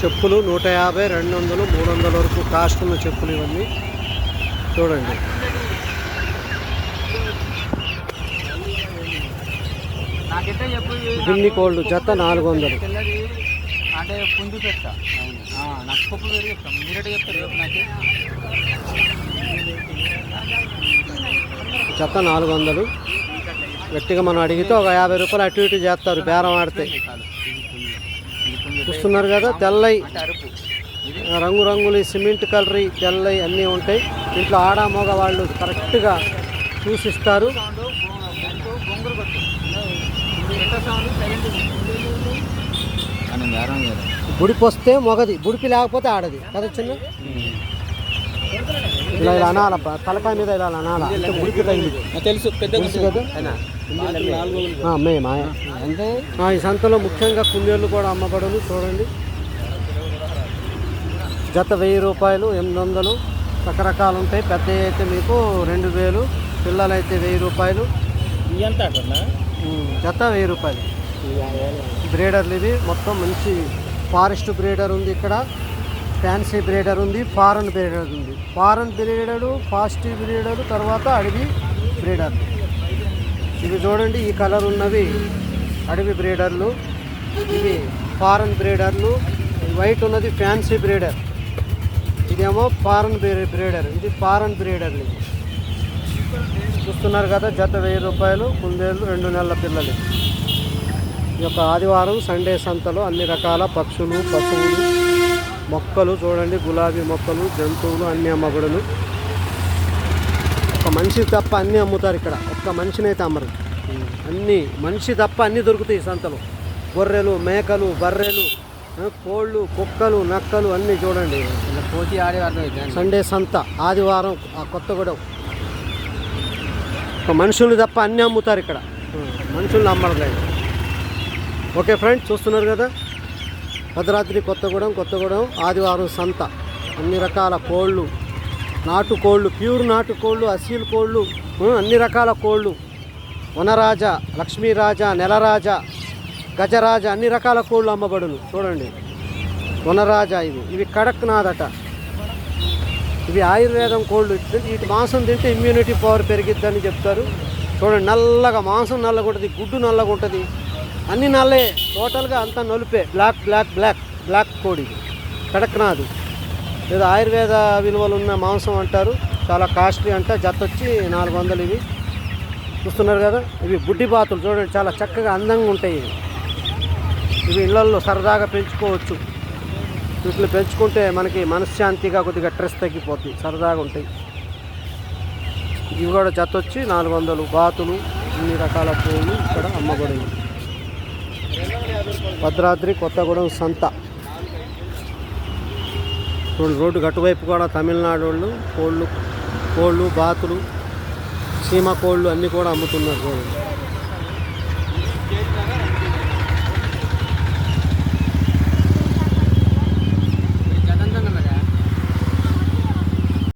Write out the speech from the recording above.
చెప్పులు నూట యాభై రెండు వందలు మూడు వందల వరకు కాస్ట్ ఉన్న చెప్పులు ఇవన్నీ. చూడండి. గిన్ని కోళ్ళు జత నాలుగు వందలు. అంటే పుంజు పెడతా ఆ, నాకు పప్పు వేరు చెప్తాం మీరేట చెప్తారు రేపు నాకు. జత నాలుగు వందలు. గట్టిగా మనం అడిగితే ఒక యాభై రూపాయలు అటు ఇటు చేస్తారు బేరం ఆడితే. చూస్తున్నారు కదా తెల్లయి అంటే అరుపు ఇది రంగు రంగులు సిమెంట్ కలర్ తెల్లయి అన్నీ ఉంటాయి. ఇంట్లో ఆడ మగ వాళ్ళు కరెక్ట్గా చూసిస్తారు. బుడిపి వస్తే మొగది బుడిపి లేకపోతే ఆడది. కదా చిన్న? ఇలా ఇలా అనాల తలకాయ మీద ఇలా అనాల? అంటే బుడిపి తగిలి తెలుసు పెద్ద కదా? ఆ, ఈ సంతలో ముఖ్యంగా కుందేళ్ళు కూడా అమ్మబడును చూడండి. జత వెయ్యి రూపాయలు ఎనిమిది వందలు రకరకాలు ఉంటాయి. పెద్ద అయితే మీకు రెండు వేలు పిల్లలైతే వెయ్యి రూపాయలు. జత వెయ్యి రూపాయలు. బ్రీడర్లు ఇవి. మొత్తం మంచి ఫారెస్ట్ బ్రీడర్ ఉంది ఇక్కడ. ఫ్యాన్సీ బ్రీడర్ ఉంది ఫారెన్ బ్రీడర్ ఉంది. ఫారెన్ బ్రీడరు ఫాస్ట్ బ్రీడరు తర్వాత అడవి బ్రీడర్. ఇవి చూడండి ఈ కలర్ ఉన్నవి అడవి బ్రీడర్లు ఇవి ఫారెన్ బ్రీడర్లు వైట్ ఉన్నది ఫ్యాన్సీ బ్రీడర్. ఇదేమో ఫారెన్ బ్రీడర్ ఇది ఫారెన్ బ్రీడర్లు చూస్తున్నారు కదా జత వెయ్యి రూపాయలు కుందేళ్ళు రెండు నెలల పిల్లలు. ఈ యొక్క ఆదివారం సండే సంతలో అన్ని రకాల పక్షులు పశువులు మొక్కలు చూడండి గులాబీ మొక్కలు జంతువులు అన్ని అమ్మబడును ఒక మనిషి తప్ప అన్నీ అమ్ముతారు ఇక్కడ. ఒక్క మనిషిని అయితే అమ్మరు అన్నీ మనిషి తప్ప అన్నీ దొరుకుతాయి సంతలో. గొర్రెలు మేకలు బర్రెలు కోళ్ళు కుక్కలు నక్కలు అన్నీ చూడండి. పోటీ ఆడే అర్థం సండే సంత ఆదివారం ఆ కొత్తగూడెం మనుషులు తప్ప అన్నీ అమ్ముతారు ఇక్కడ. మనుషుల్ని అమ్మలేదు ఓకే ఫ్రెండ్స్ చూస్తున్నారు కదా? భద్రాద్రి కొత్తగూడెం కొత్తగూడెం ఆదివారం సంత. అన్ని రకాల కోళ్ళు నాటు కోళ్ళు ప్యూర్ నాటు కోళ్ళు అసీల్ కోళ్ళు అన్ని రకాల కోళ్ళు. వనరాజ లక్ష్మీరాజ నెలరాజ గజరాజ అన్ని రకాల కోళ్ళు అమ్మబడును. చూడండి. వనరాజ ఇవి. ఇవి కడక్నాథట. ఇవి ఆయుర్వేదం కోళ్ళు. వీటి మాంసం తింటే ఇమ్యూనిటీ పవర్ పెరిగిద్దని చెప్తారు. చూడండి నల్లగా మాంసం నల్లగా ఉంటుంది గుడ్డు నల్లగా ఉంటుంది అన్ని నల్లే టోటల్గా అంతా నలుపే. బ్లాక్ బ్లాక్ బ్లాక్ బ్లాక్ కోడి. కడక్నాథ్. లేదా ఆయుర్వేద విలువలు ఉన్న మాంసం అంటారు. చాలా కాస్ట్లీ అంట. జత వచ్చి నాలుగు వందలు ఇవి. చూస్తున్నారు కదా? ఇవి బుడ్డి బాతులు చూడండి. చాలా చక్కగా అందంగా ఉంటాయి. ఇవి ఇవి ఇళ్ళల్లో సరదాగా పెంచుకోవచ్చు. వీటిని పెంచుకుంటే మనకి మనశ్శాంతిగా కొద్దిగా స్ట్రెస్ తగ్గిపోతుంది సరదాగా ఉంటాయి. ఇవి కూడా జత వచ్చి నాలుగు వందలు బాతులు అన్ని రకాల పూలు ఇక్కడ అమ్మబడింది భద్రాద్రి కొత్తగూడెం సంత. రోడ్డు గట్టువైపు కూడా తమిళనాడు వాళ్ళు కోళ్ళు కోళ్ళు బాతులు సీమ కోళ్ళు అన్నీ కూడా అమ్ముతున్నారు చూడండి